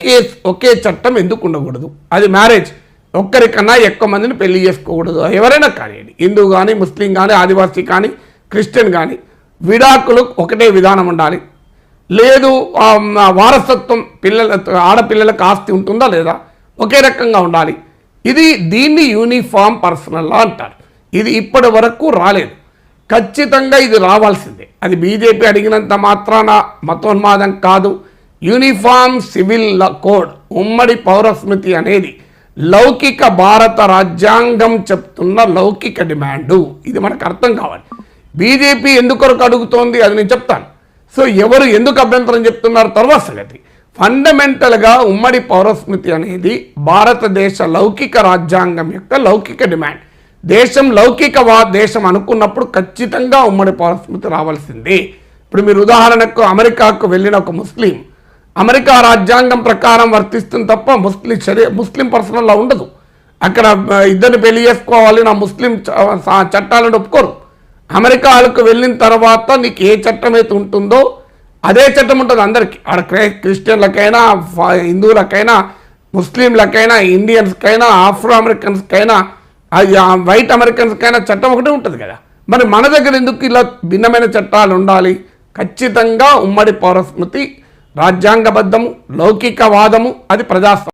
ఒకే ఒకే చట్టం ఎందుకు ఉండకూడదు? అది మ్యారేజ్. ఒక్కరికన్నా ఎక్కువ మందిని పెళ్ళి చేసుకోకూడదు. ఎవరైనా కానివ్వండి. హిందూ కానీ ముస్లిం కానీ ఆదివాసీ కానీ క్రిస్టియన్ కానీ విడాకులు ఒకటే విధానం ఉండాలి. లేదు వారసత్వం పిల్లల ఆడపిల్లలకు ఆస్తి ఉంటుందా లేదా? ఒకే రకంగా ఉండాలి. ఇది దీన్ని యూనిఫామ్ పర్సనల్ లా అంటారు. ఇది ఇప్పటి వరకు రాలేదు. ఖచ్చితంగా ఇది రావాల్సిందే. అది బీజేపీ అడిగినంత మాత్రాన మతోన్మాదం కాదు. యూనిఫామ్ సివిల్ కోడ్ ఉమ్మడి పౌరస్మృతి అనేది లౌకిక భారత రాజ్యాంగం చెప్తున్న లౌకిక డిమాండు. ఇది మనకు అర్థం కావాలి. బీజేపీ ఎందుకొరకు అడుగుతోంది? అది నేను చెప్తాను. సో ఎవరు ఎందుకు అభ్యంతరం చెప్తున్నారు? తర్వాత సంగతి. ఫండమెంటల్గా ఉమ్మడి పౌరస్మృతి అనేది భారతదేశ లౌకిక రాజ్యాంగం యొక్క లౌకిక డిమాండ్. దేశం లౌకికవా దేశం అనుకున్నప్పుడు ఖచ్చితంగా ఉమ్మడి పౌరస్మృతి రావాల్సిందే. ఇప్పుడు మీరు ఉదాహరణకు అమెరికాకు వెళ్ళిన ఒక ముస్లిం. అమెరికా రాజ్యాంగం ప్రకారం వర్తిస్తుంది తప్ప ముస్లిం శరీ ముస్లిం పర్సనల్లో ఉండదు. అక్కడ ఇద్దరిని పెళ్ళి చేసుకోవాలి నా ముస్లిం చ- చట్టాలను ఒప్పుకోరు. అమెరికాలకు వెళ్ళిన తర్వాత నీకు ఏ చట్టం అయితే ఉంటుందో అదే చట్టం ఉంటుంది అందరికీ. ఆడ క్రై- క్రిస్టియన్లకైనా హిందువులకైనా ముస్లింలకైనా ఇండియన్స్కైనా ఆఫ్రో అమెరికన్స్కైనా వైట్ అమెరికన్స్కైనా చట్టం ఒకటే ఉంటుంది కదా. మరి మన దగ్గర ఎందుకు ఇలా భిన్నమైన చట్టాలు ఉండాలి? ఖచ్చితంగా ఉమ్మడి పౌరస్మృతి రాజ్యాంగబద్ధము లౌకికవాదము అది ప్రజాస్వామ్యం.